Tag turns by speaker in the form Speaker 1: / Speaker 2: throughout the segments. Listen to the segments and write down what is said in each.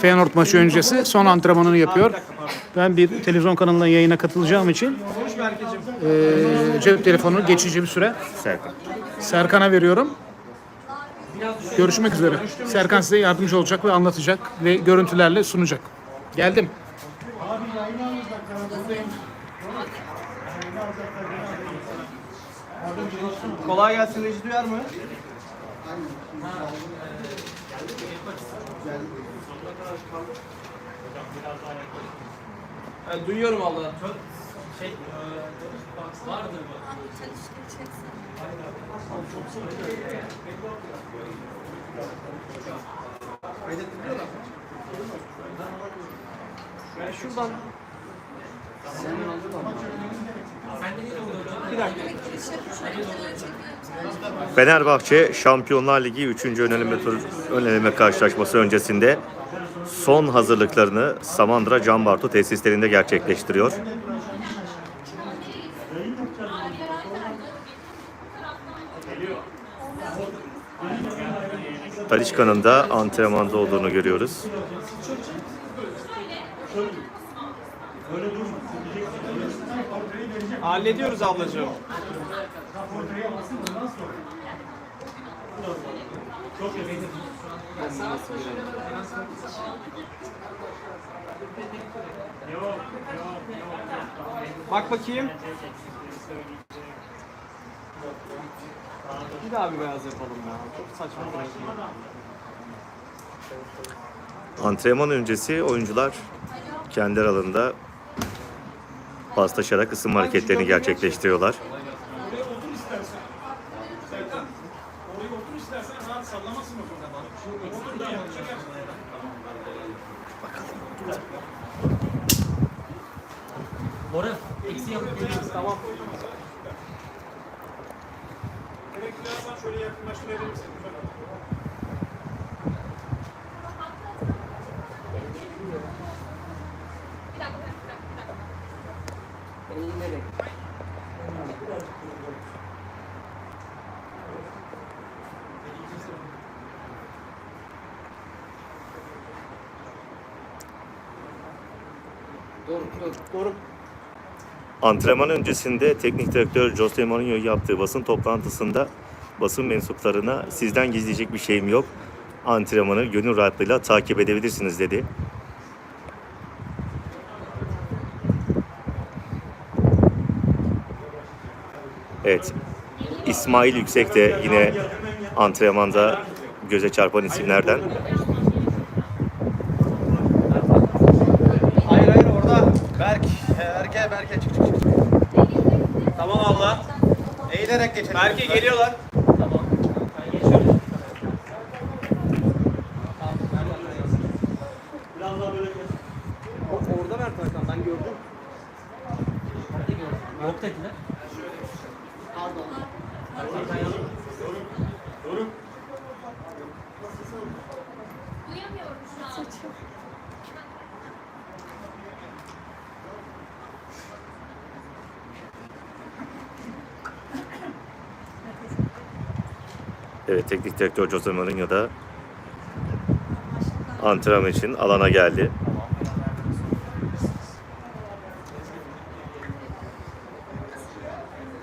Speaker 1: Feyenoord maçı öncesi son antrenmanını yapıyor. Ben bir televizyon kanalından yayına katılacağım için eee, cep telefonu geçici bir süre
Speaker 2: Serkan.
Speaker 1: Serkan'a veriyorum. Görüşmek üzere. Serkan size yardımcı olacak ve anlatacak ve görüntülerle sunacak. Geldim.
Speaker 3: Kolay gelsin Reji duyar mı? Evet, duyuyorum abla. Ben şuradan bir dakika.
Speaker 2: Fenerbahçe Şampiyonlar Ligi 3. ön eleme, tur, ön eleme karşılaşması öncesinde son hazırlıklarını Samandıra Can tesislerinde gerçekleştiriyor. Talişka'nın da antrenmanda olduğunu görüyoruz.
Speaker 3: Hallediyoruz ablacığım. Bak bakayım. Bir daha bir beyaz yapalım ya. Çok saçma.
Speaker 2: Antrenman öncesi oyuncular kendi aralarında paslaşarak ısınma hareketlerini gerçekleştiriyorlar.
Speaker 3: Doğru.
Speaker 2: Antrenman öncesinde teknik direktör Jose Mourinho yaptığı basın toplantısında basın mensuplarına sizden gizleyecek bir şeyim yok. Antrenmanı gönül rahatlığıyla takip edebilirsiniz dedi. Evet. İsmail Yüksek de yine antrenmanda göze çarpan isimlerden.
Speaker 3: Berke geliyorlar.
Speaker 4: Tamam. Ben geçiyorum.
Speaker 3: O- Orada Mert Hakan ben gördüm.
Speaker 4: Nerede
Speaker 2: Evet teknik direktör Jose Mourinho da antrenman için alana geldi.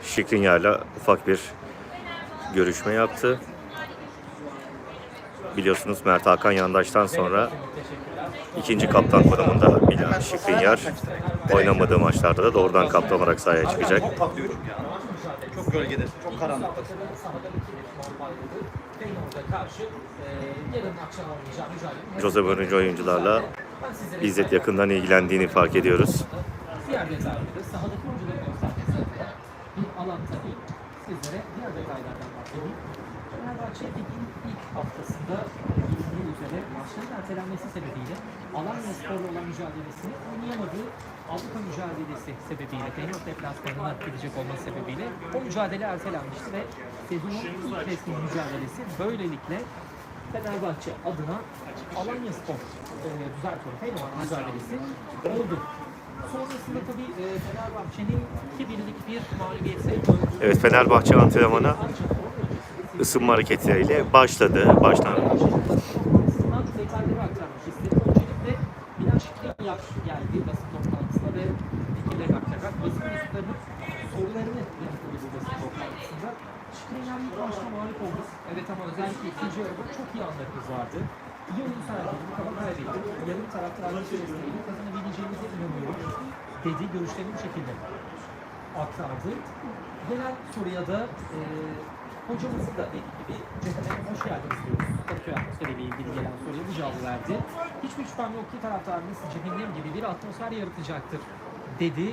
Speaker 2: Şikrinyar'la ufak bir görüşme yaptı. Biliyorsunuz Mert Hakan Yandaş'tan sonra ikinci kaptan konumunda Bilal Şikrinyar oynamadığı maçlarda da doğrudan kaptan olarak sahaya çıkacak.
Speaker 3: Ya. Çok gölgede. Çok karanlık.
Speaker 4: Feyenoord'a karşı yarın akşam oynayacağı mücadele.
Speaker 2: Jose Mourinho oyuncularla bizzat yakından ilgilendiğini fark ediyoruz.
Speaker 4: diğer detayları sahadaki oyuncuların adına bir alan tabii. Sizlere diğer detaylardan bahsedeyim. Fenerbahçe ligin ilk haftasında bildiği üzere maçların ertelenmesi sebebiyle Alanya Spor'la olan mücadelesini oynayamadığı Avrupa mücadelesi sebebiyle Feyenoord deplasmanına gidecek olması sebebiyle o mücadele ertelenmişti ve sezonun ilk resmi mücadelesi böylelikle Fenerbahçe adına Alanya Spor e, Feyenoord mücadelesi oldu. Sonrasında tabii e, Fenerbahçe'nin 2-1'lik bir mağlubiyetle
Speaker 2: Evet Fenerbahçe antrenmana ısınma hareketleriyle başladı. Baştan
Speaker 4: Aslında detayları aktarmak istedim. Öncelikle Diğer geldi basın toplantısına ve fikirleri aktaracak. Basın mensuplarının sorularını yanıtladı bu basın toplantısında. İlk maçta mağlup oldu. Evet ama özellikle ikinci yarıda çok iyi anlarımız vardı. İyi oyun sergiledik ama kaybettik. Yarım taraftarın içerisinde kazanabileceğimize inanıyorum. Dedi görüşlerini bu şekilde aktardı. Genel soruya da e, hocamızın da dediği gibi cephene hoş geldiniz diyoruz. Kadıköy atmosferiyle ilgili gelen soruya bu cevabı verdi. Hiçbir şüphem yok ki taraftarımız cehennem gibi bir atmosfer yaratacaktır dedi.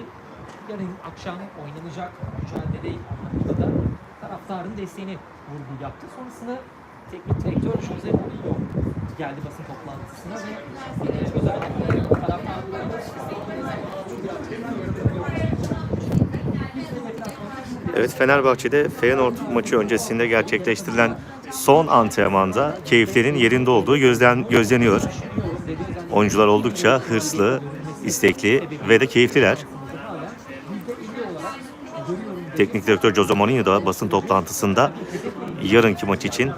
Speaker 4: Yarın akşam oynanacak mücadele anlamında da taraftarın desteğini vurgu yaptı. Sonrasında teknik direktör Jose Mourinho geldi basın toplantısına ve
Speaker 2: Evet Fenerbahçe'de Feyenoord maçı öncesinde gerçekleştirilen son antrenmanda keyiflerin yerinde olduğu gözlen, gözleniyor. Oyuncular oldukça hırslı, istekli ve de keyifliler. Teknik direktör Jose Mourinho da basın toplantısında yarınki maç için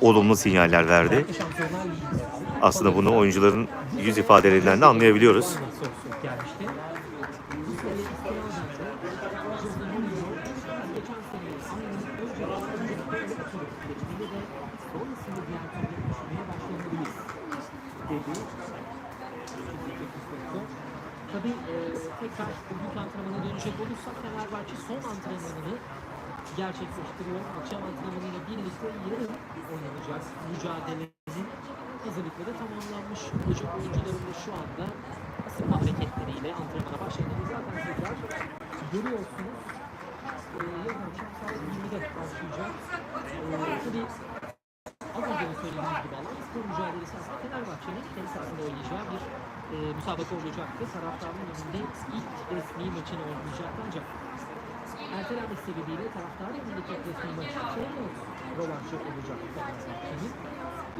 Speaker 2: olumlu sinyaller verdi. Aslında bunu oyuncuların yüz ifadelerinden de anlayabiliyoruz.
Speaker 4: sorusu gelmişti. Bu soruya istinaden de Jose Mourinho geçen sene aynı önce öncelikle oturup geçtiğinde de sonrasında diğer türlü düşünmeye başlanabiliriz dedi. Tabii e, tekrar bugünkü antrenmana dönecek olursak Fenerbahçe son antrenmanını gerçekleştiriyor. Akşam antrenmanıyla birlikte yarın oynanacak mücadelenin hazırlıkları tamamlanmış olacak oyuncularımız şu anda ısınma hareketleriyle antrenmana başladığını zaten sizler görüyorsunuz. Ee, yarın akşam saat 20'de başlayacak. Ee, tabii az önce de söylediğim gibi alan spor mücadelesi aslında Fenerbahçe'nin kendi sahasında oynayacağı bir e, müsabaka olacaktı. Taraftarın önünde ilk resmi maçını oynayacaktı ancak ertelenmesi sebebiyle taraftarın önündeki ilk resmi maçı Feyenoord rövanşı olacak Fenerbahçe'nin.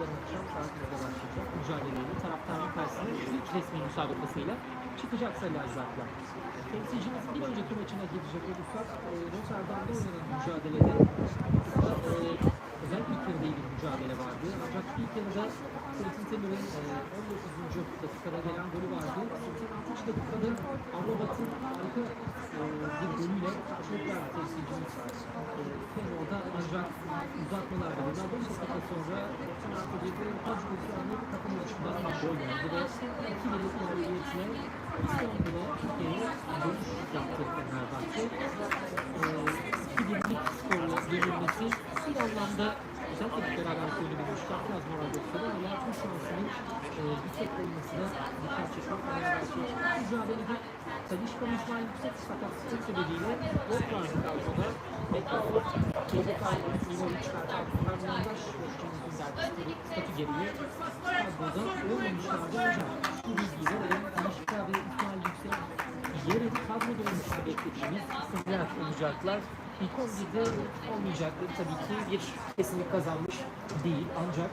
Speaker 4: Yarın akşam saat 1'de başlayacak mücadeleyle taraftarın karşısına ilk resmi müsabakasıyla çıkacak Sarı Lacivertler. Temsilcimizin bir önceki maçına gidecek olursak e, Rotterdam'da oynanan mücadelede e, özellikle ilk bir mücadele vardı. Ancak ilk yarıda Quentin Timber'ın e, 19. dakikada gelen golü vardı. 86. dakikada Amrabat'ın harika e, bir golüyle karşılık verdi temsilcimiz. E, Feyenoord'a ancak uzatmalarda bundan 5 dakika sonra 90 artı 1'de kaç pozisyonlu takım yarışından gol geldi ve 2 birlik mağlubiyetle İstanbul'a Türkiye'ye dönüş yaptı Fenerbahçe. E, 2 birlik skorla yenilmesi bir anlamda özellikle bir beraber biraz moral gösterdi ama Latin şansının e, yüksek olmasına dikkat çekiyor Fenerbahçe. Mücadelede Talişka İsmail yüksek sakatlık sebebiyle yok vardı kadroda. Bekliyorlar. Çocuklar İmovic Kartal Fernandaş Yaşçımızın dergisleri statü gereği kadroda olmamışlardı ancak şu bilgiyle verelim Talişka ve İsmail Yüksek yarın kadroda olmasını beklediğimiz isimler olacaklar. 11'de olmayacakları tabii ki bir kesinlik kazanmış değil ancak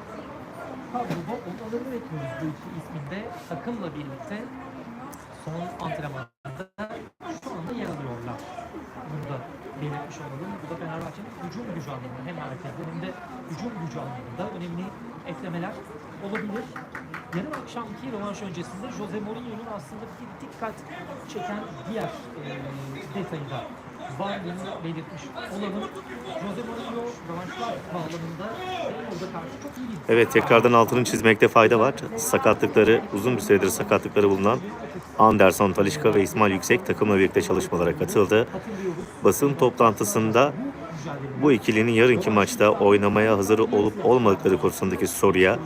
Speaker 4: kadroda olmalarını bekliyoruz bu iki isminde takımla birlikte son antrenmanda şu anda yer alıyorlar. Bunu da belirtmiş olalım. Bu da Fenerbahçe'nin hücum gücü anlamında hem merkezde hem de hücum gücü anlamında önemli eklemeler olabilir. Yarın akşamki rövanş öncesinde Jose Mourinho'nun aslında bir dikkat çeken diğer e, detayı da varlığını belirtmiş olalım. Jose Mourinho rövanşlar bağlamında Feyenoord'a karşı çok iyi
Speaker 2: Evet tekrardan altını çizmekte fayda var. Sakatlıkları uzun bir süredir sakatlıkları bulunan Anderson Talişka ve İsmail Yüksek takımla birlikte çalışmalara katıldı. Basın toplantısında bu ikilinin yarınki maçta oynamaya hazır olup olmadıkları konusundaki soruya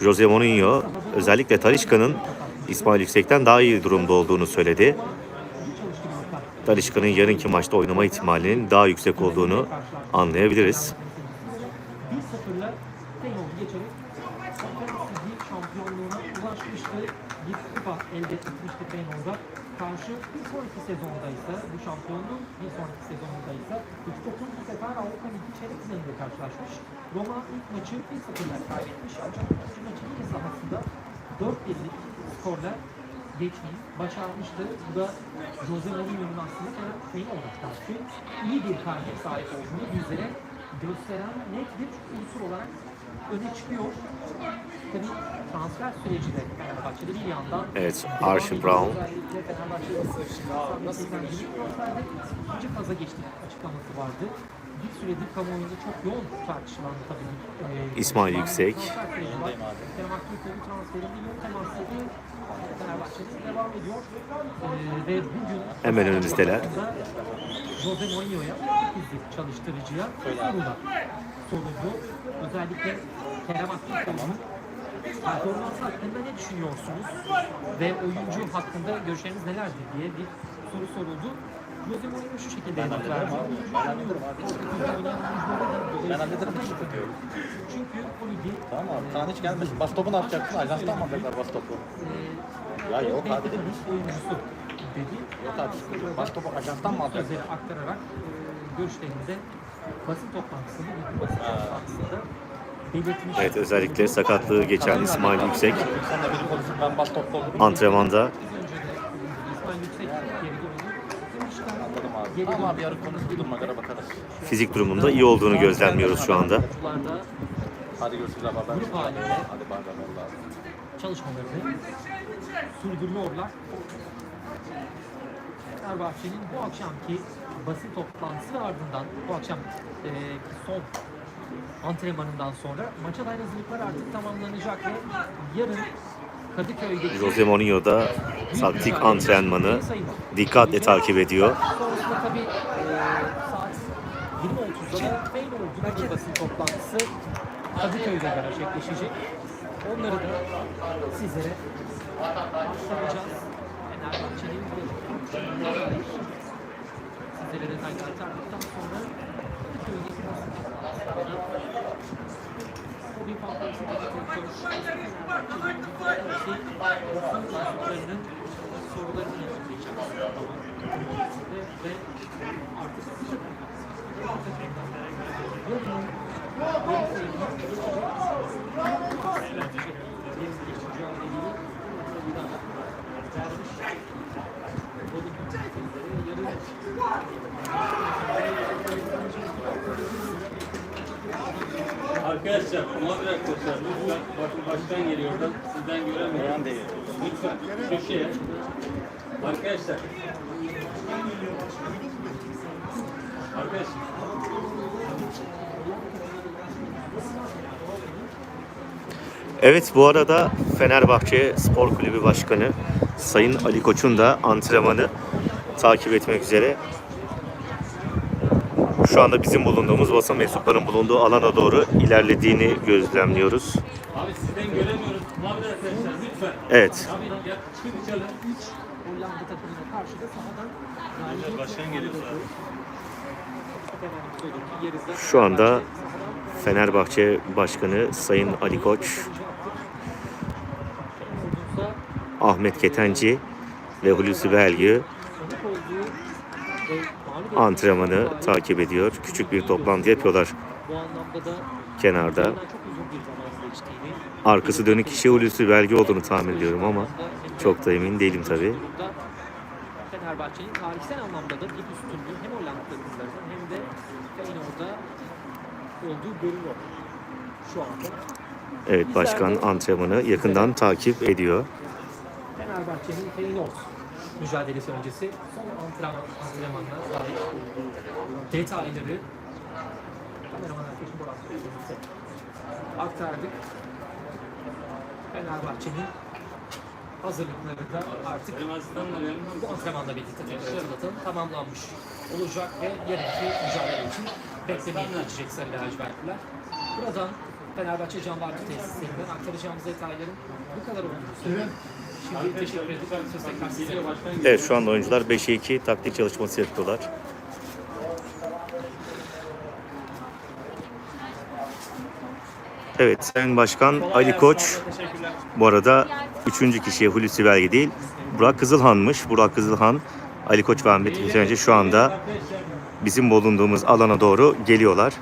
Speaker 2: Jose Mourinho özellikle Talişka'nın İsmail Yüksek'ten daha iyi durumda olduğunu söyledi. Talişka'nın yarınki maçta oynama ihtimalinin daha yüksek olduğunu anlayabiliriz.
Speaker 4: Karşı bir sonraki sezonda ise bu şampiyonluğun bir sonraki sezonunda ise 49. sefer Avrupa Ligi çeyrek finalinde karşılaşmış. Roma ilk maçı 1-0'la kaybetmiş ancak ikinci maçı yine sahasında 4-1'lik skorla geçmeyi başarmıştı. Bu da Jose Mourinho'nun aslında Feyenoord'a karşı iyi bir karşı sahip olduğunu bizlere gösteren net bir unsur olarak öne çıkıyor. Tabii transfer süreci de Fenerbahçe'de bir yandan
Speaker 2: Evet,
Speaker 4: ediyor.
Speaker 2: Brown.
Speaker 4: Fenerbahçe'de ikinci faza geçtik açıklaması vardı. Bir süredir kamuoyunda çok yoğun tartışılan tabii. E,
Speaker 2: İsmail Yüksek.
Speaker 4: transferinde yoğun temasları Fenerbahçe'de devam ediyor. E, ve bugün
Speaker 2: Hemen önümüzdeler.
Speaker 4: Jose Mourinho'ya, Portekizli çalıştırıcıya sorular soruldu. Özellikle Kerem Aktürkoğlu'nun performans hakkında ne düşünüyorsunuz? Ve oyuncu hakkında görüşleriniz nelerdir diye bir soru soruldu. Jose Mourinho şu şekilde yanıt verdi.
Speaker 3: Ben hallederim.
Speaker 4: Çünkü o ligi
Speaker 3: Tamam abi. Kaan hiç gelmesin. Bas topu ne yapacaksın? Ajanstan mı alacaklar bas topu? Ya yok abi.
Speaker 4: beklediğimiz oyuncusu dedi.
Speaker 3: Yok topu ajanstan mı?
Speaker 4: Sözleri aktararak e, görüşlerini de basın toplantısında, bir basın toplantısında belirtmiş.
Speaker 2: Evet özellikle sakatlığı geçen İsmail Yüksek antrenmanda fizik durumunda iyi olduğunu gözlemliyoruz şu anda.
Speaker 3: Hadi görüşürüz abi.
Speaker 4: Grup halinde. Çalışmalarını sürdürüyorlar. Fenerbahçe'nin bu akşamki basın toplantısı ve ardından bu akşam e, son antrenmanından sonra maça dair hazırlıklar artık tamamlanacak ve yarın Kadıköy'deki
Speaker 2: Jose Mourinho da taktik antrenmanı dikkatle takip ediyor.
Speaker 4: Sonrasında tabii e, saat 20.30'da da Feyenoord'un bir basın toplantısı Kadıköy'de gerçekleşecek. Onları da sizlere aktaracağız. Fenerbahçe'nin sizlere detaylar aktardıktan sonra basın mensuplarının sorularını yanıtlayacağız. Ve, ve artık
Speaker 5: Arkadaşlar, muhabir arkadaşlar lütfen bakın baştan geliyor oradan sizden göremiyorum. Lütfen köşeye. Arkadaşlar. Arkadaşlar.
Speaker 2: Evet bu arada Fenerbahçe Spor Kulübü Başkanı Sayın Ali Koç'un da antrenmanı takip etmek üzere şu anda bizim bulunduğumuz basın mensuplarının bulunduğu alana doğru ilerlediğini gözlemliyoruz.
Speaker 5: Abi sizden göremiyoruz. Muhabir arkadaşlar lütfen.
Speaker 2: Evet
Speaker 5: Abi ya çıkın dışarı.
Speaker 4: Hollanda takımına karşı da sahadan galibiyet
Speaker 5: Başkan geliyor
Speaker 2: şu anda Fenerbahçe Başkanı Sayın Ali Koç, Ahmet Ketenci ve Hulusi Belgü antrenmanı takip ediyor. Küçük bir toplantı yapıyorlar kenarda. Arkası dönük kişi Hulusi Belgü olduğunu tahmin ediyorum ama çok da emin değilim tabii.
Speaker 4: Fenerbahçe'nin tarihsel anlamda da bir üstünlüğü hem Hollanda takımlarının hem de Feyenoord'da olduğu görülüyor şu anda.
Speaker 2: Evet başkan antrenmanı yakından takip ediyor.
Speaker 4: Fenerbahçe'nin Feyenoord mücadelesi öncesi. Son antrenman, antrenmanına dair detayları kameraman arkadaşım Borat Bey'e aktardık. Fenerbahçe'nin hazırlıkları da artık bu antrenmanla birlikte tekrar hatırlatalım tamamlanmış olacak ve yarınki mücadele için beklemeye geçecek Sarı Lacivertliler. Buradan Fenerbahçe Can Bartu tesislerinden aktaracağımız detayların bu kadar olduğunu söylüyorum.
Speaker 2: Evet şu anda oyuncular 5'e 2 taktik çalışması yapıyorlar. Evet Sayın Başkan Ali Koç. bu arada üçüncü kişiye Hulusi Belge değil Burak Kızılhan'mış. Burak Kızılhan Ali Koç ve Ahmet Ketenci şu anda bizim bulunduğumuz alana doğru geliyorlar.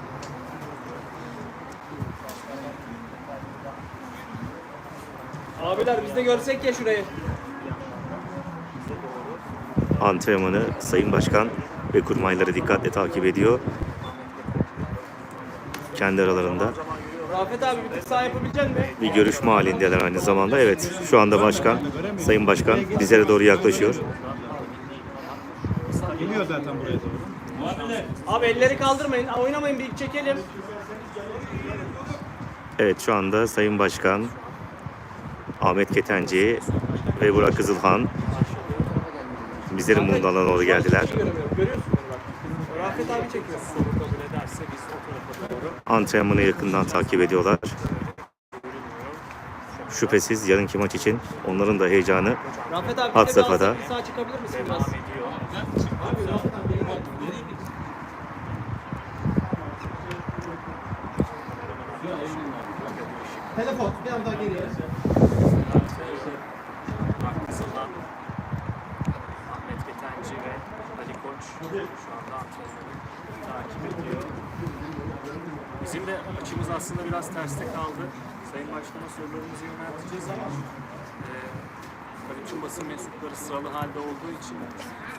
Speaker 3: Abiler biz de görsek ya şurayı.
Speaker 2: antrenmanı Sayın Başkan ve kurmayları dikkatle takip ediyor. Kendi aralarında
Speaker 3: Rafet abi bir sağ yapabilecek misin?
Speaker 2: bir görüşme halindeler aynı zamanda. Evet şu anda başkan, sayın başkan bizlere doğru yaklaşıyor.
Speaker 1: Geliyor zaten buraya doğru.
Speaker 3: Abi elleri kaldırmayın. Oynamayın bir çekelim.
Speaker 2: Evet şu anda sayın başkan Ahmet Ketenci ve Burak Kızılhan bizlerin mumlarına doğru geldiler.
Speaker 3: Görüyorsun beni bak. Rafet abi çekiyor.
Speaker 2: Antrenmanı yakından takip ediyorlar. Şüphesiz yarınki maç için onların da heyecanı
Speaker 3: Rafet abi
Speaker 2: Had
Speaker 3: bir de
Speaker 2: safhada.
Speaker 3: Telefon biraz daha geriye.
Speaker 6: Ahmet Ketenci ve Ali Koç şu anda antrenörü takip ediyor. Bizim de açımız aslında biraz terste kaldı. Sayın Başkan'a sorularımızı yönelteceğiz ama e, tüm basın mensupları sıralı halde olduğu için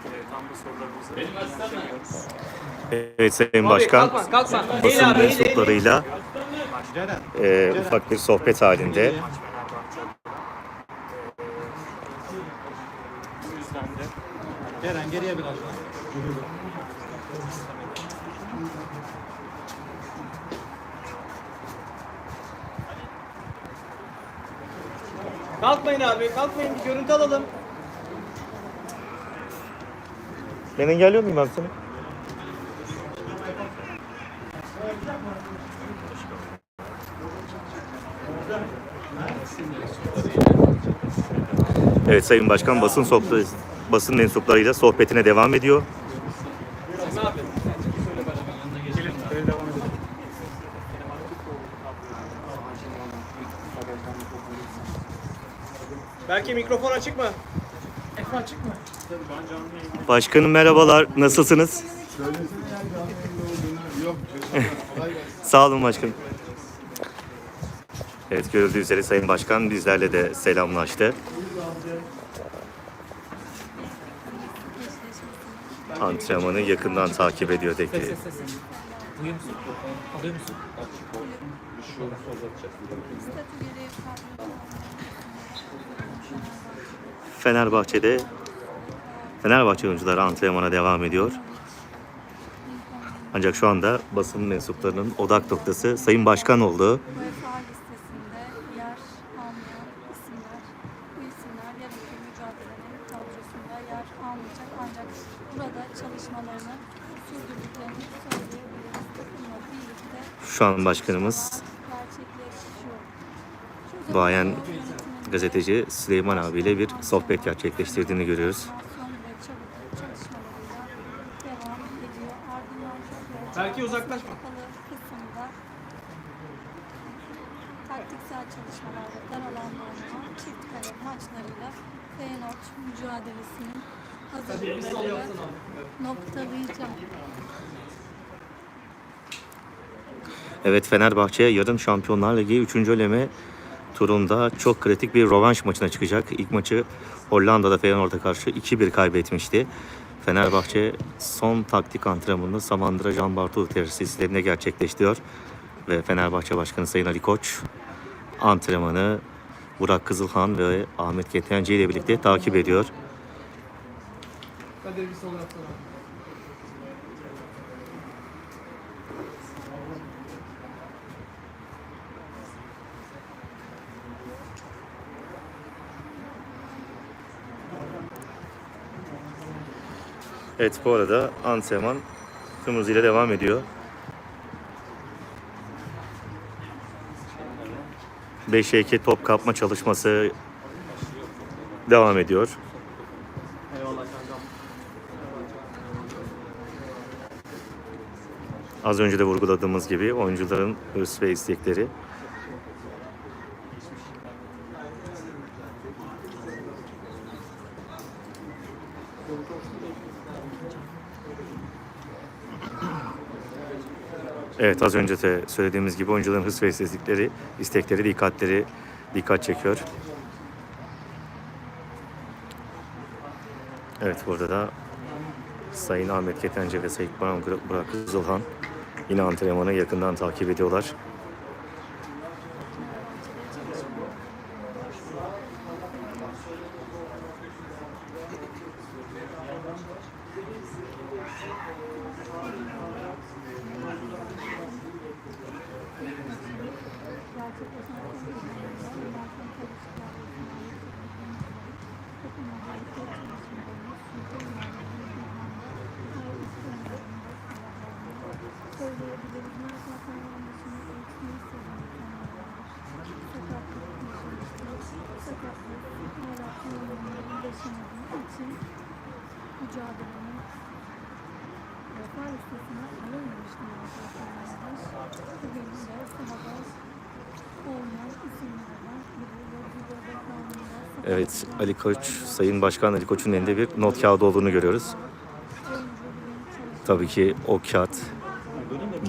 Speaker 6: e, tam da sorularımızı yöneltemiyoruz.
Speaker 2: Evet sayın
Speaker 3: Abi
Speaker 2: başkan
Speaker 3: kalkma kalkma.
Speaker 2: basın mensuplarıyla e, ufak bir sohbet halinde.
Speaker 6: E, bu yüzden de
Speaker 1: Ceren geriye biraz daha.
Speaker 3: Kalkmayın abi kalkmayın bir görüntü alalım.
Speaker 2: Ben engelliyor muyum abi seni? Evet Sayın Başkan basın sohbeti, basın mensuplarıyla sohbetine devam ediyor.
Speaker 3: Ne abi? Belki mikrofon açık mı?
Speaker 2: Başkanım merhabalar. Nasılsınız? Sağ olun başkanım. Evet görüldüğü üzere Sayın Başkan bizlerle de selamlaştı. Antrenmanı yakından takip ediyor tek tek.
Speaker 4: Duyuyor musun? Alıyor musun?
Speaker 2: Fenerbahçe'de Fenerbahçe oyuncuları antrenmana devam ediyor. Ancak şu anda basın mensuplarının odak noktası Sayın Başkan oldu. Şu an başkanımız. Bayan gazeteci Süleyman abiyle bir sohbet gerçekleştirdiğini görüyoruz.
Speaker 3: Belki uzaklaşma.
Speaker 7: taktiksel çalışmalar ve dar alanda oynanan çift kale maçlarıyla Feyenoord mücadelesinin hazırlıklarını noktalayacak.
Speaker 2: Evet Fenerbahçe yarın Şampiyonlar Ligi 3. eleme turunda çok kritik bir rövanş maçına çıkacak. İlk maçı Hollanda'da Feyenoord'a karşı 2-1 kaybetmişti. Fenerbahçe son taktik antrenmanını Samandıra Can Bartu tesislerinde gerçekleştiriyor. Ve Fenerbahçe Başkanı Sayın Ali Koç antrenmanı Burak Kızılhan ve Ahmet Ketenci ile birlikte takip ediyor.
Speaker 3: Kadir bir
Speaker 2: Evet bu arada antrenman tüm hızıyla devam ediyor. 5'e 2 top kapma çalışması devam ediyor. Az önce de vurguladığımız gibi oyuncuların hırs ve istekleri Evet az önce de söylediğimiz gibi oyuncuların hırs ve istekleri, istekleri, dikkatleri dikkat çekiyor. Evet burada da Sayın Ahmet Ketenci ve Sayın Burak Kızılhan yine antrenmanı yakından takip ediyorlar.
Speaker 7: Zaten onun dışında eğitmeyi seviyorum kendileri. Sakatlık, sakatlık, hayatın yorumlarını yaşamadığım için mücadelenin vefa listesine alınmamıştım arkadaşlar. Bugün de sahada olmayan isimlerden biri ve bu da vefanında
Speaker 2: Evet Ali Koç, Sayın Başkan Ali Koç'un elinde bir not kağıdı olduğunu görüyoruz. Tabii ki o kağıt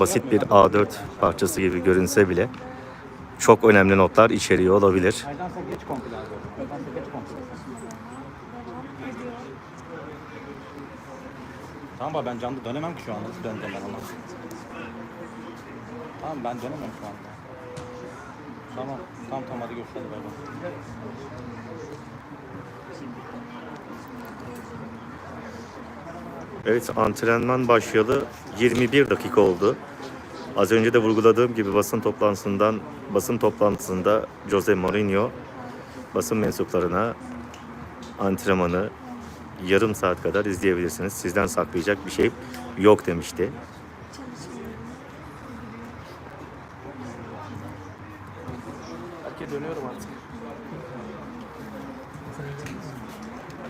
Speaker 2: basit bir A4 parçası gibi görünse bile çok önemli notlar içeriyor olabilir.
Speaker 8: Tamam ben canlı dönemem ki şu anda. Ben ona? Tamam ben dönemem şu anda. Tamam. Tamam tamam hadi görüşürüz. Bay bay.
Speaker 2: Evet antrenman başlayalı 21 dakika oldu. Az önce de vurguladığım gibi basın toplantısından basın toplantısında Jose Mourinho basın mensuplarına antrenmanı yarım saat kadar izleyebilirsiniz. Sizden saklayacak bir şey yok demişti.
Speaker 8: Belki dönüyorum artık.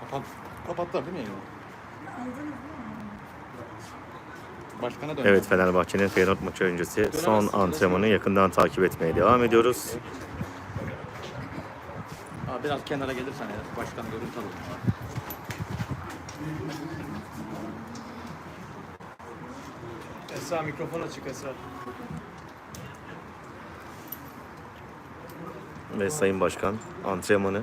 Speaker 8: Kapat. Kapattılar değil mi yayını? Başkana dön.
Speaker 2: Evet Fenerbahçe'nin Feyenoord maçı öncesi son antrenmanı yakından takip etmeye devam ediyoruz.
Speaker 8: Biraz kenara gelirsen eğer başkanı görüntü alalım.
Speaker 3: Esra mikrofon açık Esra.
Speaker 2: Ve Sayın Başkan antrenmanı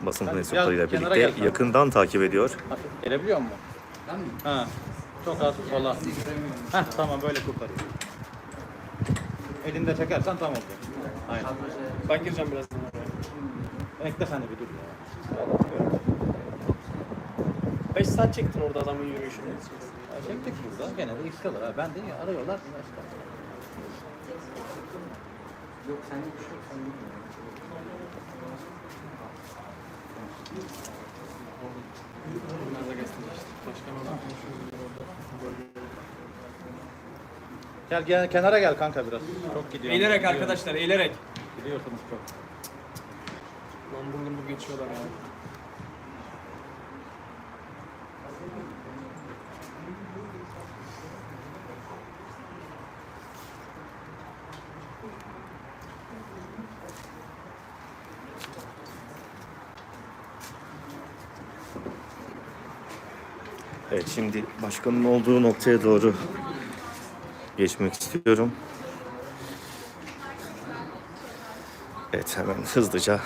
Speaker 2: basın mensuplarıyla
Speaker 8: kenara
Speaker 2: birlikte
Speaker 8: gel
Speaker 2: yakından takip ediyor.
Speaker 8: Gelebiliyor mu? Ha. Çok az sola. Heh tamam böyle kurtarıyor. Elinde çekersen tam olacak. Aynen.
Speaker 3: Ben gireceğim biraz.
Speaker 8: Bekle sen de bir dur ya.
Speaker 3: 5 saat çektin orada adamın yürüyüşünü.
Speaker 8: Çektik burada. Gene de istiyorlar. Ha. Ben de ya, arıyorlar. Başka. Gel, gel kenara gel kanka biraz. Çok gidiyor.
Speaker 3: Eğilerek arkadaşlar eğilerek.
Speaker 8: Biliyorsunuz çok.
Speaker 3: Lambur lumbur geçiyorlar ya.
Speaker 2: Evet şimdi başkanın olduğu noktaya doğru geçmek istiyorum. Evet hemen hızlıca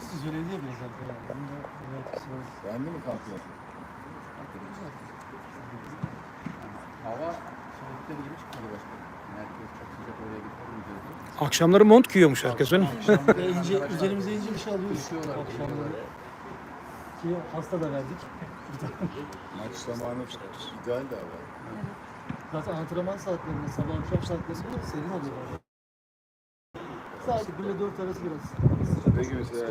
Speaker 2: Siz öyle diye
Speaker 4: biraz evvel. Bunda öyle etkisi var.
Speaker 9: Beğendi mi kamp yapıyor?
Speaker 10: Hava soğukta girmiş.
Speaker 1: Akşamları mont giyiyormuş herkes öyle mi?
Speaker 4: ince, üzerimize ince bir şey alıyoruz. Akşamları. Ki hasta da verdik.
Speaker 9: Maç zamanı ideal de hava.
Speaker 4: Zaten antrenman saatlerinde, sabah akşam saatlerinde serin oluyor. Sadece 1 ile 4 arası biraz.
Speaker 9: Peki mesela